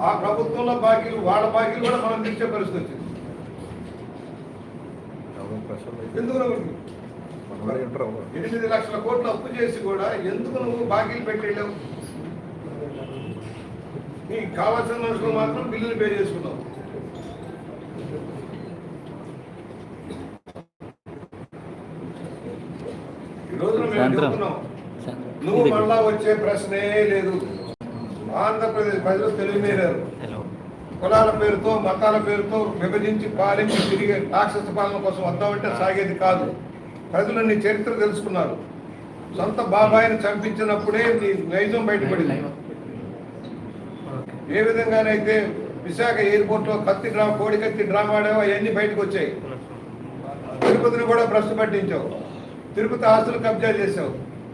ఆ ప్రభుత్వంలో బాకీలు వాళ్ళ బాకీలు కూడా మనం తీర్చే పరిస్థితి వచ్చింది. ఎందుకు ఎనిమిది లక్షల కోట్లు అప్పు చేసి కూడా ఎందుకు నువ్వు బాకీలు పెట్టేళ్ళావు నీకు కావాల్సిన మనుషులు మాత్రం బిల్లులు పే చేసుకున్నావు. ఈ రోజున మేము. చెప్తున్నాం. నువ్వు మళ్ళా వచ్చే ప్రశ్నే లేదు. ఆంధ్రప్రదేశ్ ప్రజలు తెలియలేరు కులాల పేరుతో మతాల పేరుతో విభజించి పాలించి తిరిగే రాక్షస పాలన కోసం వద్దామంటే సాగేది కాదు. ప్రజలు నీ చరిత్ర తెలుసుకున్నారు. సొంత బాబాయిని చంపించినప్పుడే నీ నైజం బయటపడింది. ఏ విధంగానైతే విశాఖ ఎయిర్పోర్ట్లో కత్తి డ్రా కోడి కత్తి డ్రామా ఆడావో అవన్నీ బయటకు వచ్చాయి. తిరుపతిని కూడా భ్రష్టు పట్టించావు. తిరుపతి ఆస్తులు కబ్జా చేసావు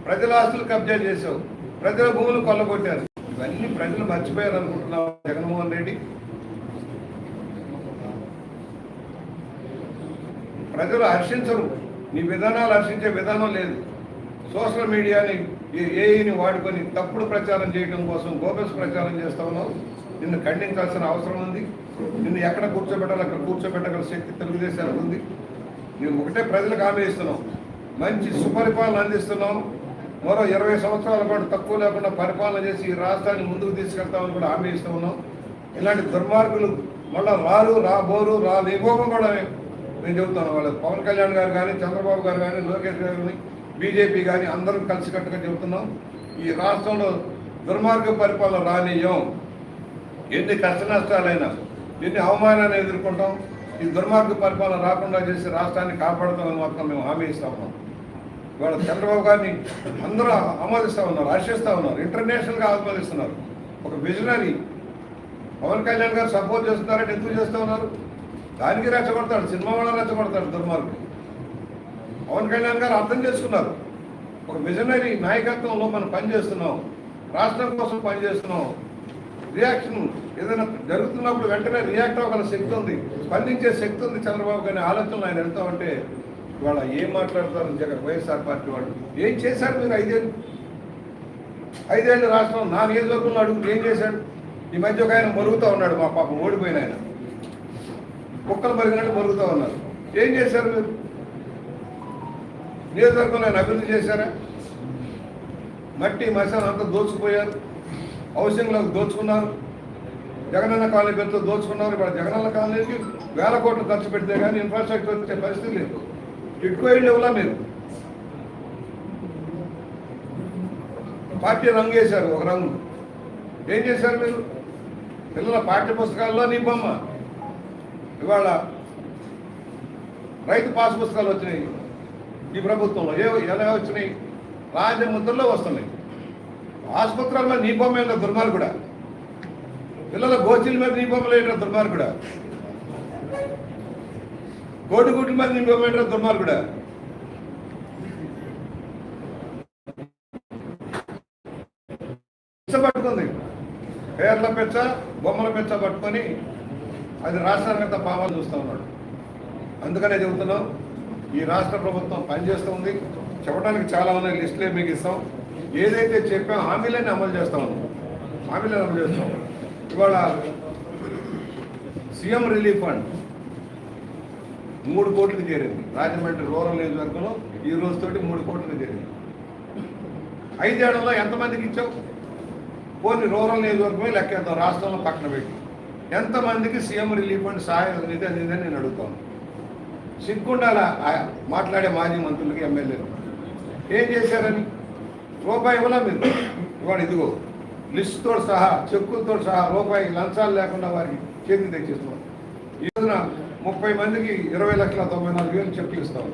ప్రజల ఆస్తులు కబ్జా చేసావు ప్రజల భూములు కొల్లగొట్టారు. ఇవన్నీ ప్రజలు మర్చిపోయారు అనుకుంటున్నావు జగన్మోహన్ రెడ్డి? ప్రజలు హర్షించరు. నీ విధానాలు హర్షించే విధానం లేదు. సోషల్ మీడియాని ఏఈని వాడుకొని తప్పుడు ప్రచారం చేయడం కోసం గోపెస్ ప్రచారం చేస్తా ఉన్నావు. నిన్ను ఖండించాల్సిన అవసరం ఉంది. నిన్ను ఎక్కడ కూర్చోబెట్టాలి అక్కడ కూర్చోబెట్టగల శక్తి తెలుగుదేశానికి ఉంది. నువ్వు ఒకటే ప్రజలకు హామీ ఇస్తున్నావు. మంచి సుపరిపాలన అందిస్తున్నావు. మరో ఇరవై సంవత్సరాల పాటు తక్కువ లేకుండా పరిపాలన చేసి ఈ రాష్ట్రాన్ని ముందుకు తీసుకెళ్తామని కూడా హామీ ఇస్తూ ఉన్నాం. ఇలాంటి దుర్మార్గులు మళ్ళీ రారు రాబోరు రాలేమోకం కూడా నేను చెబుతాను వాళ్ళు పవన్ కళ్యాణ్ గారు కానీ చంద్రబాబు గారు కానీ లోకేష్ గారు కానీ బీజేపీ కానీ అందరం కలిసికట్టుగా చెబుతున్నాం. ఈ రాష్ట్రంలో దుర్మార్గ పరిపాలన రానియం ఎన్ని కష్ట నష్టాలైనా ఎన్ని అవమానాన్ని ఎదుర్కొంటాం ఈ దుర్మార్గ పరిపాలన రాకుండా చేసి రాష్ట్రాన్ని కాపాడుతామని మాత్రం మేము హామీ ఇస్తా ఉన్నాం. ఇవాళ చంద్రబాబు గారిని అందరూ ఆమోదిస్తూ ఉన్నారు హర్షిస్తూ ఉన్నారు ఇంటర్నేషనల్గా ఆమోదిస్తున్నారు. ఒక విజనరీ పవన్ కళ్యాణ్ గారు సపోర్ట్ చేస్తున్నారంటే ఎందుకు చేస్తూ ఉన్నారు? దానికి రెచ్చగొడతాడు సినిమా వాళ్ళని రెచ్చగొడతాడు దుర్మార్గుడు. పవన్ కళ్యాణ్ గారు అర్థం చేసుకున్నారు. ఒక విజనరీ నాయకత్వంలో మనం పనిచేస్తున్నాం రాష్ట్రం కోసం పనిచేస్తున్నాం. రియాక్షన్ ఏదైనా జరుగుతున్నప్పుడు వెంటనే రియాక్ట్ అవ్వగల శక్తి ఉంది స్పందించే శక్తి ఉంది చంద్రబాబు గారి ఆలోచనలు ఆయన వెళ్తా ఉంటే ఇవాళ ఏం మాట్లాడతారు జగన్ వైఎస్ఆర్ పార్టీ వాళ్ళు. ఏం చేశారు మీరు ఐదేళ్ళు? ఐదేళ్ళు రాష్ట్రం నా నియోజకవర్గంలో అడుగు ఏం చేశాడు? ఈ మధ్య ఒక ఆయన మరుగుతూ ఉన్నాడు మా పాపం ఓడిపోయిన ఆయన. కుక్కలు మరిగినట్టు మరుగుతూ ఉన్నారు ఏం చేశారు మీరు? నియోజకవర్గంలో ఆయన అభివృద్ధి చేశారా? మట్టి మసాలా అంతా దోచుకుపోయారు. హౌసింగ్లోకి దోచుకున్నారు. జగనన్న కాలనీ పేరుతో దోచుకున్నారు. ఇప్పుడు జగనన్న కాలనీకి వేల కోట్లు ఖర్చు పెడితే కానీ ఇన్ఫ్రాస్ట్రక్చర్ వచ్చే పరిస్థితి లేదు. ఇటుకో ఎవరా మీరు పార్టీ రంగు వేశారు ఒక రంగు. ఏం చేశారు మీరు? పిల్లల పాఠ్య పుస్తకాల్లో నీ బొమ్మ. ఇవాళ రైతు పాస్ పుస్తకాలు వచ్చినాయి ఈ ప్రభుత్వంలో. ఏ ఎలా వచ్చినాయి? రాజముద్రలో వస్తున్నాయి. ఆసుపత్రుల మీద నీ బొమ్మ ఏంటో దుర్మార్గుడా? పిల్లల గోచీల మీద నీ బొమ్మలు ఏంటో దుర్మార్గుడా? కోటి కోట్ల మంది బొమ్మ ఏంటో పిచ్చ పట్టుకుంది. పేర్ల పెచ్చ బొమ్మల పెచ్చ పట్టుకొని అది రాష్ట్రానికి పావాలు చూస్తూ ఉన్నాడు. అందుకనే చెబుతున్నాం ఈ రాష్ట్ర ప్రభుత్వం పనిచేస్తుంది. చెప్పడానికి చాలా ఉన్నాయి లిస్టులే మీకు ఇస్తాం. ఏదైతే చెప్పాం హామీలన్నీ అమలు చేస్తా ఉన్నాం. హామీలను అమలు చేస్తాం ఇవాళ సీఎం రిలీఫ్ ఫండ్ మూడు కోట్లకు చేరింది. రాజమండ్రి రూరల్ నియోజకవర్గంలో ఈ రోజుతోటి మూడు కోట్లకు చేరింది. ఐదేళ్ళలో ఎంతమందికి ఇచ్చావు? పోనీ రూరల్ నియోజకవర్గమే లెక్కేద్దాం రాష్ట్రంలో పక్కన పెట్టి. ఎంతమందికి సీఎం రిలీఫ్ అండ్ సహాయం అనేది అందిందని నేను అడుగుతాను. సిగ్గుండాల మాట్లాడే మాజీ మంత్రులకి ఎమ్మెల్యేలు. ఏం చేశారని? రూపాయి ఇవ్వలా మీరు? ఇవాడు ఇదిగో లిస్టుతో సహా చెక్కులతో సహా రూపాయి లంచాలు లేకుండా వారికి చేతికి తెచ్చిస్తున్నాం ఈ రోజున ముప్పై మందికి ఇరవై లక్షల తొంభై నాలుగు వేలు చెక్కులు ఇస్తాం.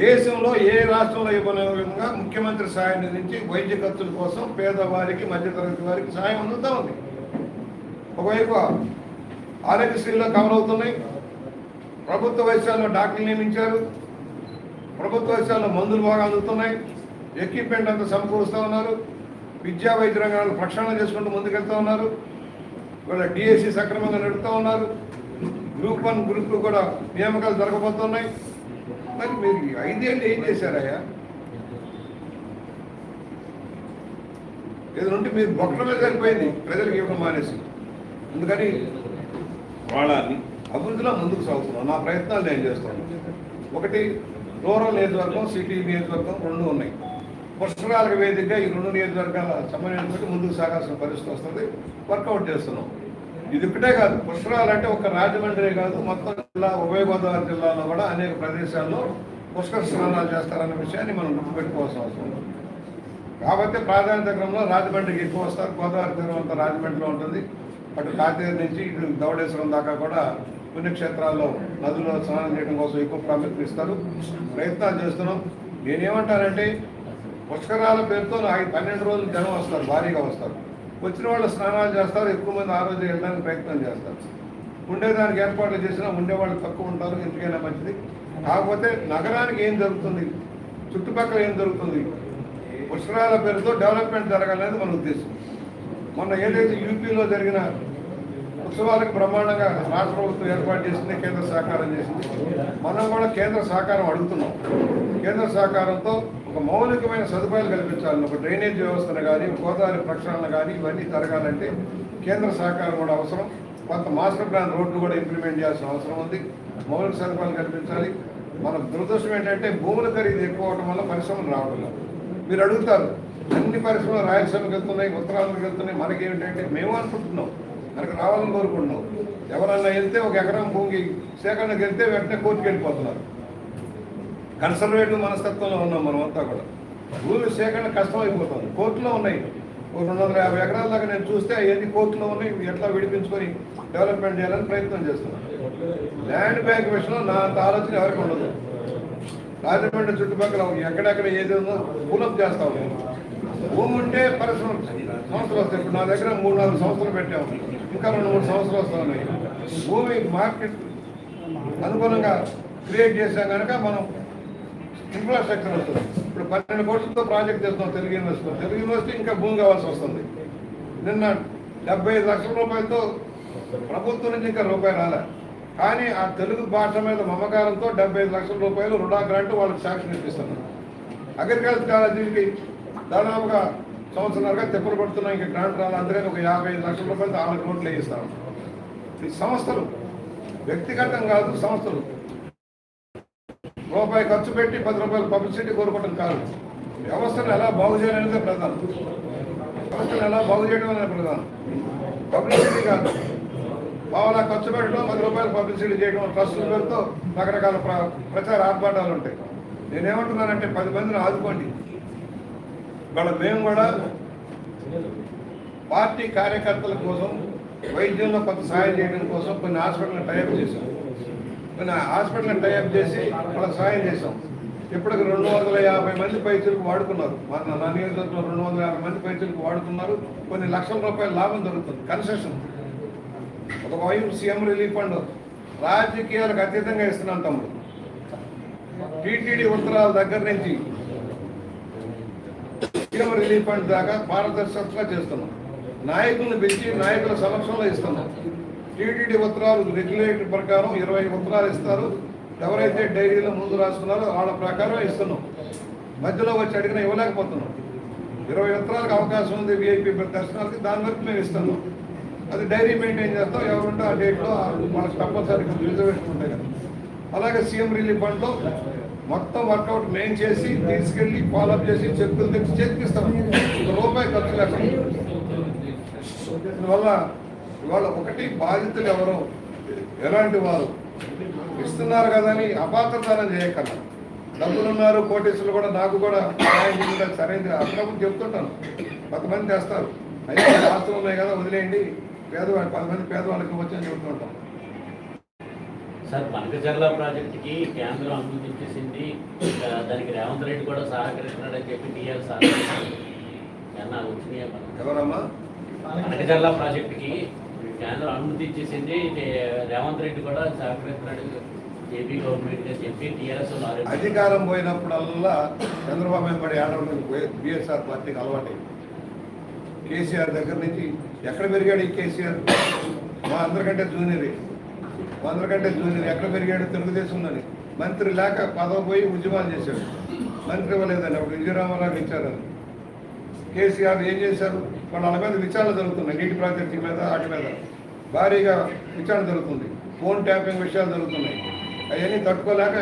దేశంలో ఏ రాష్ట్రంలో ఇవ్వని విధంగా ముఖ్యమంత్రి సాయం నుంచి వైద్య ఖర్చుల కోసం పేదవారికి మధ్యతరగతి వారికి సాయం అందుతూ ఉంది. ఒకవైపు ఆరోగ్యశ్రీలో కవర్ అవుతున్నాయి ప్రభుత్వ వైద్యాల్లో డాక్టర్లు నియమించారు. ప్రభుత్వ వైద్యాల్లో మందులు బాగా అందుతున్నాయి. ఎక్విప్మెంట్ అంతా సమకూరుస్తూ ఉన్నారు. విద్యా వైద్య రంగాలను ప్రక్షాళన చేసుకుంటూ ముందుకెళ్తూ ఉన్నారు. ఇవాళ డిఎస్సి సక్రమంగా నడుపుతూ ఉన్నారు. గ్రూప్ వన్ గ్రూప్ టూ కూడా నియామకాలు జరగబోతున్నాయి. మరి మీరు ఐదేళ్ళు ఏం చేశారయ్యా? ఉంటే మీరు బొక్కల మీద సరిపోయింది. ప్రజలకు ఇవ్వడం మానేసి. అందుకని వాళ్ళని అభివృద్ధిలో ముందుకు సాగుతున్నాం. నా ప్రయత్నాలు నేను చేస్తాను. ఒకటి రూరల్ నియోజకవర్గం సిటీ నియోజకవర్గం రెండు ఉన్నాయి. పుష్కరాలకు వేదికగా ఈ రెండు నియోజకవర్గాల సమన్వయంతో ముందుకు సాగాల్సిన పరిస్థితి వస్తుంది. వర్కౌట్ చేస్తున్నాం. ఇది ఒకటే కాదు పుష్కరాలు అంటే ఒక రాజమండ్రి కాదు మొత్తం జిల్లా ఉభయ గోదావరి జిల్లాలో కూడా అనేక ప్రదేశాల్లో పుష్కర స్నానాలు చేస్తారన్న విషయాన్ని మనం గుర్తుపెట్టుకోవాల్సిన అవసరం కాబట్టి ప్రాధాన్యత క్రమంలో రాజమండ్రికి ఎక్కువ వస్తారు. గోదావరి తీరం అంతా రాజమండ్రిలో ఉంటుంది. అటు కాతేరు నుంచి ఇటు దౌడేశ్వరం దాకా కూడా పుణ్యక్షేత్రాల్లో నదుల్లో స్నానం చేయడం కోసం ఎక్కువ ప్రాముఖ్యత ఇస్తారు. ప్రయత్నాలు చేస్తున్నాం. నేనేమంటానంటే పుష్కరాల పేరుతో ఐదు పన్నెండు రోజులు జనం వస్తారు భారీగా వస్తారు. వచ్చిన వాళ్ళు స్నానాలు చేస్తారు ఎక్కువ మంది ఆ రోజు వెళ్ళడానికి ప్రయత్నం చేస్తారు. ఉండేదానికి ఏర్పాట్లు చేసినా ఉండేవాళ్ళు తక్కువ ఉంటారు ఎందుకైనా మంచిది. కాకపోతే నగరానికి ఏం జరుగుతుంది? చుట్టుపక్కల ఏం జరుగుతుంది? పుష్కరాల పేరుతో డెవలప్మెంట్ జరగాలనేది మన ఉద్దేశం. మొన్న ఏదైతే యూపీలో జరిగిన ఉత్సవాలకు బ్రహ్మాండంగా రాష్ట్ర ప్రభుత్వం ఏర్పాటు చేసింది కేంద్ర సహకారం చేసింది మనం కూడా కేంద్ర సహకారం అడుగుతున్నాం. కేంద్ర సహకారంతో ఒక మౌలికమైన సదుపాయాలు కల్పించాలి ఒక డ్రైనేజ్ వ్యవస్థను కానీ గోదావరి ప్రక్షాళన కానీ ఇవన్నీ జరగాలంటే కేంద్ర సహకారం కూడా అవసరం. కొంత మాస్టర్ ప్లాన్ రోడ్లు కూడా ఇంప్లిమెంట్ చేయాల్సిన అవసరం ఉంది. మౌలిక సదుపాయాలు కల్పించాలి. మన దురదృష్టం ఏంటంటే భూముల ఖరీదు ఎక్కువ అవడం వల్ల పరిశ్రమలు రావడం మీరు అడుగుతారు అన్ని పరిశ్రమలు రాయలసీమకి వెళ్తున్నాయి ఉత్తరాంధ్రకి వెళ్తున్నాయి? మనకి ఏంటంటే మేము అనుకుంటున్నాం మనకు రావాలని కోరుకుంటున్నాం. ఎవరన్నా వెళ్తే ఒక ఎకరం భూమి సేకరణకు వెళ్తే వెంటనే కోర్టుకు వెళ్ళిపోతున్నారు కన్సర్వేటివ్ మనస్తత్వంలో ఉన్నాం మనం అంతా కూడా. భూమి సేకరణ కష్టం కోర్టులో ఉన్నాయి. ఒక రెండు వందల యాభై ఎకరాల దాకా నేను చూస్తే అవన్నీ కోర్టులో ఉన్నాయి. ఎట్లా విడిపించుకొని డెవలప్మెంట్ చేయాలని ప్రయత్నం చేస్తున్నాను. ల్యాండ్ బ్యాంక్ విషయంలో నా అంత ఆలోచన ఎవరికి ఉండదు. రాజమండ్రి చుట్టుపక్కల ఎక్కడెక్కడ ఏది ఉందో పూలప్ చేస్తా ఉన్నాను. భూమి ఉంటే పరిశ్రమ సంవత్సరాలు వస్తాయి. ఇప్పుడు నా దగ్గర మూడు నాలుగు సంవత్సరాలు పెట్టాము. ఇంకా రెండు మూడు సంవత్సరాలు వస్తా ఉన్నాయి భూమి మార్కెట్ అనుగుణంగా క్రియేట్ చేసాం కనుక మనం ఇన్ఫ్రాస్ట్రక్చర్ వస్తుంది. ఇప్పుడు పన్నెండు కోట్లతో ప్రాజెక్ట్ చేస్తాం తెలుగు యూనివర్సిటీ తెలుగు యూనివర్సిటీ ఇంకా భూమి కావాల్సి వస్తుంది. నిన్న డెబ్బై ఐదు లక్షల రూపాయలతో ప్రభుత్వం నుంచి ఇంకా రూపాయి రాలే. కానీ ఆ తెలుగు భాష మీద మమకారంతో డెబ్బై ఐదు లక్షల రూపాయలు రుణా గ్రాంట్ వాళ్ళకి శాంక్షన్ ఇప్పిస్తున్నారు అగ్రికల్చర్ కాలేజీకి దాదాపుగా సంవత్సరాలుగా తెప్పలు పడుతున్నాం ఇంకా గ్రాంట్ రాలి. అందుకని ఒక యాభై ఐదు లక్షల రూపాయలు ఆరు కోట్లు వేయిస్తాం. ఈ సంస్థలు వ్యక్తిగతం కాదు సంస్థలు. రూపాయి ఖర్చు పెట్టి పది రూపాయలు పబ్లిసిటీ కోరుకోవడం కాదు. వ్యవస్థను ఎలా బాగు చేయాలనేదే ప్రధానం. వ్యవస్థను ఎలా బాగు చేయడం అనేది ప్రధానం. పబ్లిసిటీ కాదు. పావులా ఖర్చు పెట్టడం పది రూపాయలు పబ్లిసిటీ చేయడం ట్రస్టుల పేరుతో రకరకాల ప్ర ప్రచార ఆర్భాటాలు ఉంటాయి. నేనేమంటున్నానంటే పది మందిని ఆదుకోండి. ఇవాళ మేము కూడా పార్టీ కార్యకర్తల కోసం వైద్యంలో కొంత సహాయం చేయడం కోసం కొన్ని హాస్పిటల్ టైప్ చేశాం. మన హాస్పిటల్ టైప్ చేసి వాళ్ళకి సహాయం చేసాం ఇప్పటికి రెండు వందల యాభై మంది పైసలకు వాడుకున్నారు. మన నా నియోజకవర్గంలో రెండు వందల యాభై మంది పైసలకు వాడుకున్నారు. కొన్ని లక్షల రూపాయల లాభం దొరుకుతుంది కన్సెషన్. ఒక వైపు సీఎం రిలీఫ్ ఫండ్ రాజకీయాలకు అతీతంగా ఇస్తున్నాం తమ్ముడు. టీటీడీ ఉత్తరాల దగ్గర నుంచి సీఎం రిలీఫ్ ఫండ్ దాకా పారదర్శకంగా చేస్తున్నాం. నాయకులను పెంచి నాయకుల సమక్షంలో ఇస్తున్నాం. టీటీడీ ఉత్తరాలు రెగ్యులేటర్ ప్రకారం ఇరవై ఉత్తరాలు ఇస్తారు. ఎవరైతే డైరీలో ముందు రాసుకున్నారో వాళ్ళ ప్రకారం ఇస్తున్నాం. మధ్యలో వచ్చి అడిగినా ఇవ్వలేకపోతున్నాం. ఇరవై ఉత్తరాలకు అవకాశం ఉంది వీఐపీ దర్శనాలకి దాని వరకు మేము ఇస్తున్నాం. అది డైరీ మెయింటైన్ చేస్తాం. ఎవరుంటే ఆ డేట్లో మనకు కంపల్సరీ రిజర్వేషన్ ఉంటాయి కదా. అలాగే సీఎం రిలీఫ్ ఫండ్లో మొత్తం వర్కౌట్ మెయిన్ చేసి తీసుకెళ్ళి ఫాలోఅప్ చేసి చెక్కులు తెచ్చి చేతికిస్తాం ఒక రూపాయి ఖర్చు లేకుండా. దీనివల్ల ఇవాళ ఒకటి బాధితులు ఎవరు ఎలాంటి వారు? ఇస్తున్నారు కదని అపాత్రదానం చేయకన్నా. డబ్బులున్నారు కోటేశ్వరులు కూడా నాకు కూడా సహాయం చేయాలి సరైనది అప్పుడప్పుడు చెప్తుంటాను. కొంతమంది చేస్తారు అయితే ఆస్తులు ఉన్నాయి కదా వదిలేయండి. పేదవాళ్ళు పది మంది పేదవాళ్ళకి వచ్చని చెప్తుంటాం. సార్ పనకచర్ల ప్రాజెక్టుకి కేంద్రం అనుమతించేసింది దానికి రేవంత్ రెడ్డి కూడా సహకరిస్తున్నాడని చెప్పి టీఆర్ ఏమన్నా వచ్చినాయా? ఎవరమ్మా? పనకచర్ల ప్రాజెక్టుకి కేంద్రం అనుమతి ఇచ్చేసింది. రేవంత్ రెడ్డి కూడా సహకరిస్తున్నాడు. ఏపీ గవర్నమెంట్ చెప్పి టీఆర్ఎస్ అధికారం పోయినప్పుడల్లా చంద్రబాబు వెంబడి ఆడవడం బిఎస్ఆర్ పార్టీకి అలవాటు. కేసీఆర్ దగ్గర నుంచి ఎక్కడ పెరిగాడు ఈ కేసీఆర్? మా అందరికంటే జూనియర్. మా అందరికంటే జూనియర్. ఎక్కడ పెరిగాడు? తెలుగుదేశంలోని. మంత్రి లేక పదవి పోయి ఉద్యమాలు చేశాడు. మంత్రి ఇవ్వలేదని అప్పుడు విజయరామారావు ఇచ్చారని కేసీఆర్ ఏం చేశారు? వాళ్ళ మీద విచారణ జరుగుతున్నాయి. నీటి ప్రాజెక్టు మీద వాటి మీద. భారీగా విచారణ జరుగుతుంది. ఫోన్ ట్యాపింగ్ విషయాలు జరుగుతున్నాయి. అవన్నీ తట్టుకోలేక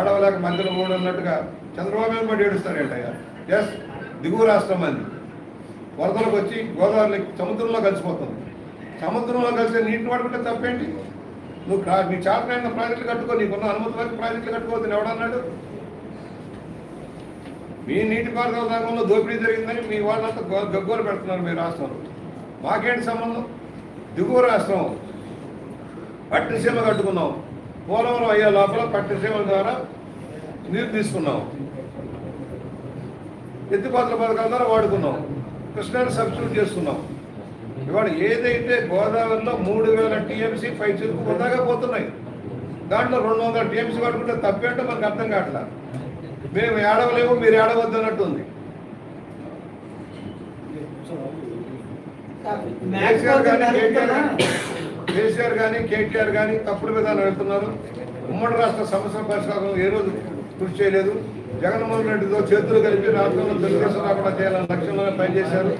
ఏడవలేక మధ్యలో మూడు అన్నట్టుగా చంద్రబాబు మీద పడి ఏడుస్తారేంటయ్యా ఎస్ దిగువ రాష్ట్రం అది. వరదలకు వచ్చి గోదావరి సముద్రంలో కలిసిపోతుంది. సముద్రంలో కలిసి నీటిని వాడుకుంటే తప్పేంటి? నువ్వు నీ చాతనైన ప్రాజెక్టులు కట్టుకో నీకున్న అనుమతి వరకు ప్రాజెక్టులు కట్టుకోవద్దు ఎవడన్నాడు? మీ నీటిపారుదల రంగంలో దోపిడీ జరిగిందని మీ వాళ్ళంతా గో- గగ్గోలు పెడుతున్నారు మీ రాష్ట్రంలో. మాకేంటి సంబంధం? దిగువ రాష్ట్రం. పట్టిసీమ కట్టుకున్నాం. పోలవరం అయ్యే లోపల పట్టిసీమల ద్వారా నీరు తీసుకున్నాం. ఎత్తిపాత్ర పథకాల ద్వారా వాడుకున్నాం. కృష్ణాన్ని సబ్స్టిట్యూట్ చేసుకున్నాం. ఇవాళ ఏదైతే గోదావరిలో మూడు వేల టీఎంసీ పై చెరుకు వృధాగా పోతున్నాయి దాంట్లో రెండు వందల టీఎంసీ వాడుకుంటే తప్పేంటో మనకు అర్థం కావట్లేదు మేము ఏడవలేము మీరు ఏడవద్దు అన్నట్టు ఉంది. కేసీఆర్ కానీ కేటీఆర్ కానీ కేసీఆర్ కానీ కేటీఆర్ కానీ తప్పుడు విధానం వెళ్తున్నారు ఉమ్మడి రాష్ట్ర సమస్యల పరిష్కారం ఏ రోజు కృషి చేయలేదు. జగన్మోహన్ రెడ్డితో చేతులు కలిపి రాష్ట్రంలో తెలుగుదేశం రాకుండా చేయాలని లక్ష్యంలోనే పనిచేశారు.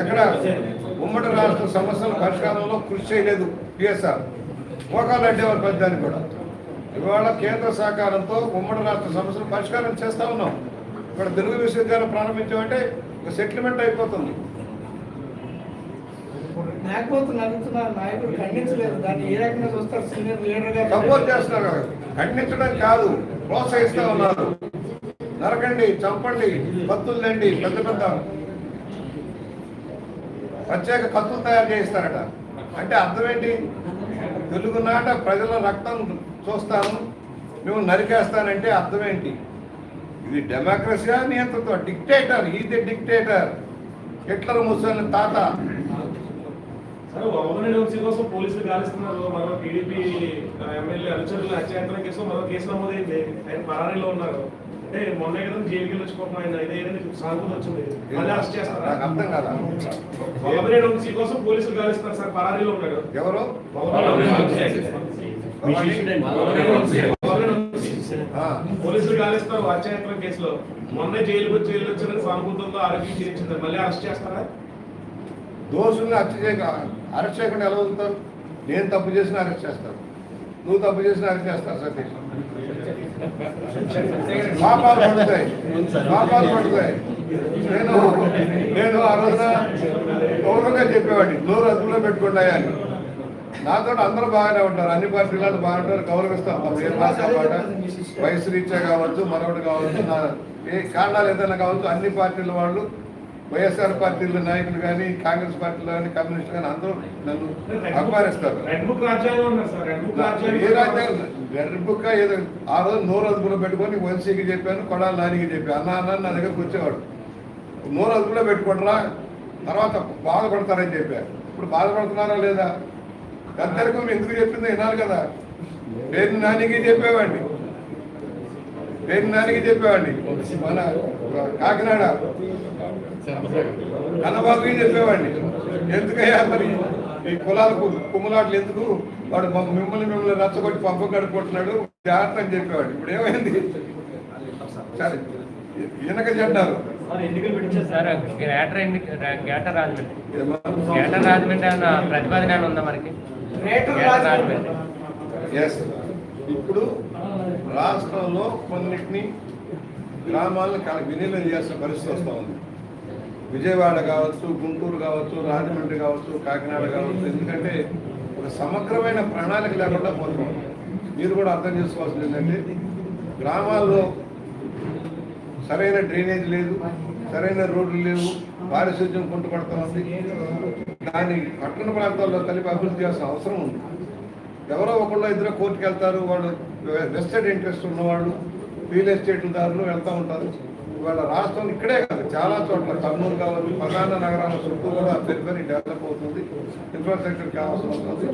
ఎక్కడ ఉమ్మడి రాష్ట్ర సమస్యల పరిష్కారంలో కృషి చేయలేదు పిఎస్ఆర్. మోకాలు అడ్డేవారు పెద్దాన్ని కూడా. ఇవాళ కేంద్ర సహకారంతో ఉమ్మడి రాష్ట్ర సమస్యలు పరిష్కారం చేస్తా ఉన్నాం. ఇక్కడ తెలుగు విశ్వవిద్యాలయం ప్రారంభించామంటే ఒక సెటిల్మెంట్ అయిపోతుంది. సపోర్ట్ చేస్తున్నారు. ఖండించడం కాదు ప్రోత్సహిస్తా ఉన్నారు. నరకండి చంపండి కత్తులు తండి పెద్ద పెద్ద ప్రత్యేక కత్తులు తయారు చేయిస్తారట. అంటే అర్థం ఏంటి? తెలుగునాట ప్రజల రక్తం చూస్తాను మేము నరికేస్తానంటే అర్థం ఏంటి ఇది డెమోక్రసీయా నియంత్రిత డిక్టేటర్ ఇది డిక్టేటర్ హిట్లర్ ముసలి తాత. సరే వమన్ వంశీ కోసం పోలీసులు గాలిస్తున్నారు. మన టీడీపీ ఎమ్మెల్యే అనుచరులు హత్యాయత్నం కేసు మరో కేసు నమోదైంది. ఆయన పరారీలో ఉన్నారు. అంటే మొన్న కదా జైలుకి వెళ్ళొచ్చుకోవడం ఆయన ఇదే సాగుతూ వచ్చింది. మళ్ళీ అరెస్ట్ చేస్తారా అర్థం కాదా వమన్ వంశీ కోసం పోలీసులు గాలిస్తున్నారు సార్. పరారీలో ఉన్నాడు. ఎవరు. పోలీసులు గాలిస్తారు హత్యాయత్నం కేసులో. మొన్న జైలుకి వచ్చి జైలు వచ్చిన సానుభూతంతో ఆరోగ్యం చేయించింది. మళ్ళీ అరెస్ట్ చేస్తారా? దోషుల్ని హత్య చేయక అరెస్ట్ చేయకుండా ఎలా వదులుతారు? నేను తప్పు చేసినా అరెస్ట్ చేస్తాను నువ్వు తప్పు చేసినా అరెస్ట్ చేస్తాను సతీష్. పాపాలు పడతాయి. పాపాలు పడతాయి. నేను నేను ఆ రోజున గౌరవంగా చెప్పేవాడిని. నోరు అదుపులో పెట్టుకుంటాయి అని. నాతో అందరూ బాగానే ఉంటారు. అన్ని పార్టీలు వాళ్ళు బాగుంటారు గౌరవిస్తాం. తమ ఏ భాష వయసు రీత్యా కావచ్చు మరొకటి కావచ్చు నా ఏ కారణాలు ఏదైనా కావచ్చు అన్ని పార్టీల వాళ్ళు వైఎస్ఆర్ పార్టీల నాయకులు కానీ కాంగ్రెస్ పార్టీలు కానీ కమ్యూనిస్టులు కానీ అందరూ నన్ను బుక్ ఏ రాజ్యాంగం రెడ్ బుక్ ఏదో ఆ రోజు నోరు అదుపులో పెట్టుకొని వంశీకి చెప్పాను కొడాలి నానికి చెప్పాను. అన్న అన్న నా దగ్గరకు వచ్చేవాడు. నోరు అదుపులో పెట్టుకుంటారా తర్వాత బాధపడతారని చెప్పారు. ఇప్పుడు బాధపడుతున్నారా లేదా? గద్దరికం ఎందుకు చెప్పిందో వినాలి కదా. పేరు నానికి చెప్పేవాడిని. పేరు నానికి చెప్పేవాడిని? మన కాకినాడ. కన్నబాబుకి చెప్పేవాడిని? ఎందుకయ్యా మరి? ఈ కులాలకు కుమ్మలాట్లు ఎందుకు? వాడు మమ్మ- మిమ్మల్ని మిమ్మల్ని రచ్చగొట్టి పంప గడుపుకుంటున్నాడు జాగ్రత్త అని చెప్పేవాడు ఇప్పుడు ఏమైంది? సరే. వెనక చెడ్డారు సార్ ఎన్నికలు పెట్టించారు సార్? గ్రేటర్ ఎన్నిక గ్రేటర్ రాజమండ్రి. ఏమో. గ్రేటర్ రాజమండ్రి అన్న ప్రతిపాదన ఏమైనా ఉందా మనకి? Greater greater Rajahmundry. ఎస్ ఇప్పుడు రాష్ట్రంలో కొన్నిటిని గ్రామాలను కల- విలీనం చేసిన పరిస్థితి వస్తూ ఉంది. విజయవాడ కావచ్చు గుంటూరు కావచ్చు రాజమండ్రి కావచ్చు కాకినాడ కావచ్చు. ఎందుకంటే ఒక సమగ్రమైన ప్రణాళిక లేకుండా పోతున్నాం. మీరు కూడా అర్థం చేసుకోవాల్సింది ఏంటంటే గ్రామాల్లో సరైన డ్రైనేజ్ లేదు సరైన రోడ్లు లేవు పారిశుద్ధ్యం కుంటుపడుతూ ఉంది దాన్ని పట్టణ ప్రాంతాల్లో కలిపి అభివృద్ధి చేయాల్సిన అవసరం ఉంది. ఎవరో ఒకళ్ళు ఇద్దరు కోర్టుకు వెళ్తారు వాళ్ళు వెస్టెడ్ ఇంట్రెస్ట్ ఉన్నవాళ్ళు రియల్ ఎస్టేట్ దారులు వెళ్తూ ఉంటారు. ఇవాళ రాష్ట్రం ఇక్కడే కాదు చాలా చోట్ల. కర్నూలు కావచ్చు ప్రధాన నగరాల చుట్టూ కూడా పెరిపెరి డెవలప్ అవుతుంది ఇన్ఫ్రాస్ట్రక్చర్ కావాల్సి వస్తుంది.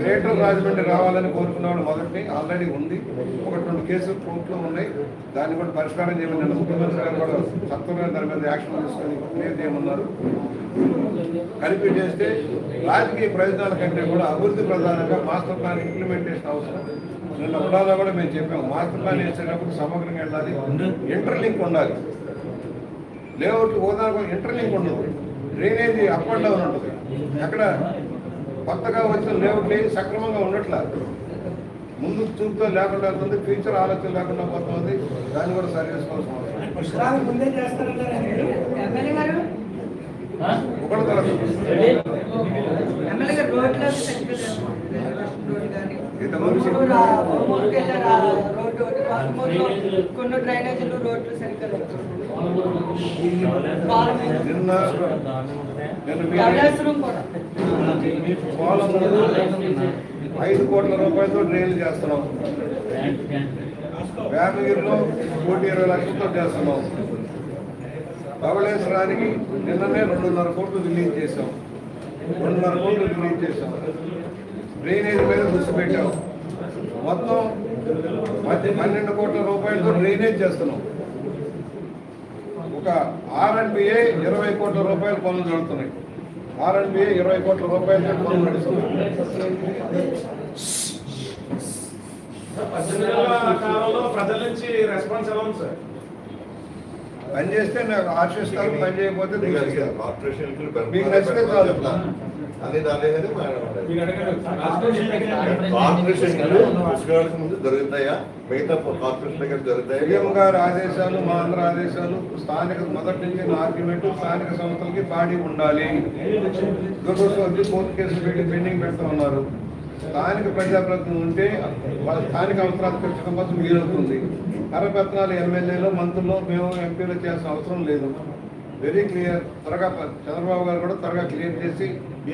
గ్రేటర్ రాజమండ్రి రావాలని కోరుకున్న వాళ్ళు మొదటి ఆల్రెడీ ఉంది. ఒకటి రెండు కేసులు కోర్టులో ఉన్నాయి. దాన్ని కూడా పరిష్కారం చేయమని ముఖ్యమంత్రి గారు కూడా సత్వరమైన దాని మీద యాక్షన్ తీసుకొని క్లియర్ చేయమన్నారు. కలిపి చేస్తే రాజకీయ ప్రయోజనాల కంటే కూడా అభివృద్ధి ప్రధానంగా మాస్టర్ ప్లాన్ ఇంప్లిమెంటేషన్ అవసరం. నిన్న ఉండాలో కూడా మేము చెప్పాము మాస్టర్ ప్లాన్ వేసేటప్పుడు సమగ్రంగా వెళ్ళాలి ఇంటర్లింక్ ఉండాలి. లేఅవుట్ హోదాకు ఇంటర్లింక్ ఉండదు. డ్రైనేజీ అప్ అండ్ డౌన్ ఉంటుంది. అక్కడ కొత్తగా వచ్చిన లేఅవుట్లు ఏవి సక్రమంగా ఉండట్లా. ముందు చూపుతో లేకుండా వెళ్తుంది ఫ్యూచర్ ఆలోచన లేకుండా పోతుంది. దాన్ని కూడా సరి చేసుకోవాల్సిన అవసరం ఒకటి కొన్ని డ్రైనేజీలు రోడ్లు సరిగ్గా ఐదు కోట్ల రూపాయలతో డ్రైన్లు చేస్తున్నాం. వేమగిరిలో కోటి ఇరవై లక్షలతో చేస్తున్నాం. ధవళేశ్వరానికి నిన్ననే రెండున్నర కోట్లు రిలీజ్ చేశాం. రెండున్నర కోట్లు రిలీజ్ చేశాం. డ్రైనేజ్ మీద దృష్టి పెట్టాం. మొత్తం మధ్య పన్నెండు కోట్ల రూపాయలతో డ్రైనేజ్ చేస్తున్నాం. ఒక ఆర్ఎండ్బిఏ ఇరవై కోట్ల రూపాయల పనులు జరుగుతున్నాయి. ఆర్ఎండ్బిఏ ఇరవై కోట్ల రూపాయలతో పనులు నడుస్తున్నాయి పని చేస్తే నాకు ఆశిస్తాను పని చేయకపోతే మీకు నచ్చితే చాలు. అన్ని దాని మీరు అడగండి కార్పొరేషన్ పుష్కరాలకు ముందు జరుగుతాయా? మిగతా కార్పొరేషన్ దగ్గర సీఎం గారి ఆదేశాలు మా అందరి ఆదేశాలు స్థానిక మొదటి నుంచి ఆర్గ్యుమెంట్ స్థానిక సంస్థలకి బాడీ ఉండాలి. దురదృష్టం కోర్టు కేసులు పెట్టి పెండింగ్ పెడతా ఉన్నారు. స్థానిక ప్రజాప్రతినిధులు ఉంటే వాళ్ళ స్థానిక అవసరాలు తీర్చడం కోసం వీలవుతుంది. కరపత్రాలు ఎమ్మెల్యేలు మంత్రులు మేము ఎంపీలు చేయాల్సిన అవసరం లేదు. వెరీ క్లియర్ త్వరగా చంద్రబాబు గారు కూడా త్వరగా క్లియర్ చేసి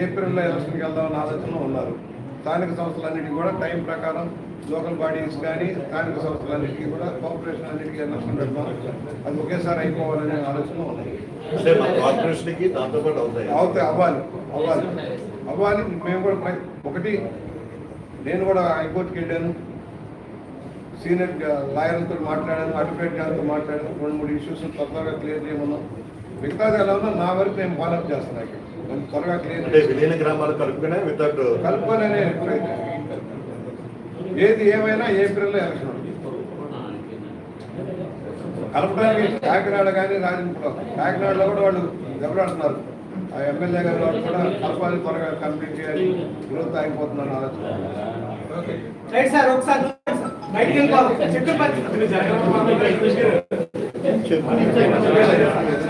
ఏప్రిల్లో ఎలక్షన్కి వెళ్దామన్న ఆలోచనలో ఉన్నారు. స్థానిక సంస్థలన్నిటికీ కూడా టైం ప్రకారం లోకల్ బాడీస్ కానీ స్థానిక సంస్థలన్నిటికీ కూడా కోఆపరేషన్ అన్నిటికీ ఎలక్షన్ పెడతాం అది ఒకేసారి అయిపోవాలనే ఆలోచన ఉన్నాయి. కార్పొరేషన్ అవుతాయి. అవ్వాలి అవ్వాలి. అవ్వాలి మేము కూడా ఒకటి నేను కూడా హైకోర్టుకి వెళ్ళాను. సీనియర్ లాయర్లతో మాట్లాడాను అడ్వకేట్ గారితో మాట్లాడాను. రెండు మూడు ఇష్యూస్ త్వరగా క్లియర్ చేయమన్నాం. మిగతాది ఎలా ఉన్నా నా వరకు నేను ఫాలోఅప్ చేస్తున్నాను ఇక్కడ. కొంచెం త్వరగా క్లియర్ అంటే విలీన గ్రామాలు కలుపుకునే వితౌట్ కలుపుకొనే ప్రయత్నం. ఏది ఏమైనా ఏప్రిల్లో ఎలక్షన్. కలపడానికి కాకినాడ కానీ రాజంపురం కాకినాడలో కూడా వాళ్ళు దెబ్బలాడుతున్నారు. ఆ ఎమ్మెల్యే గారు వాళ్ళు కూడా కలపాలి త్వరగా కంప్లీట్ చేయాలి. గ్రోత్ ఆగిపోతున్నారు ఆలోచన. రైట్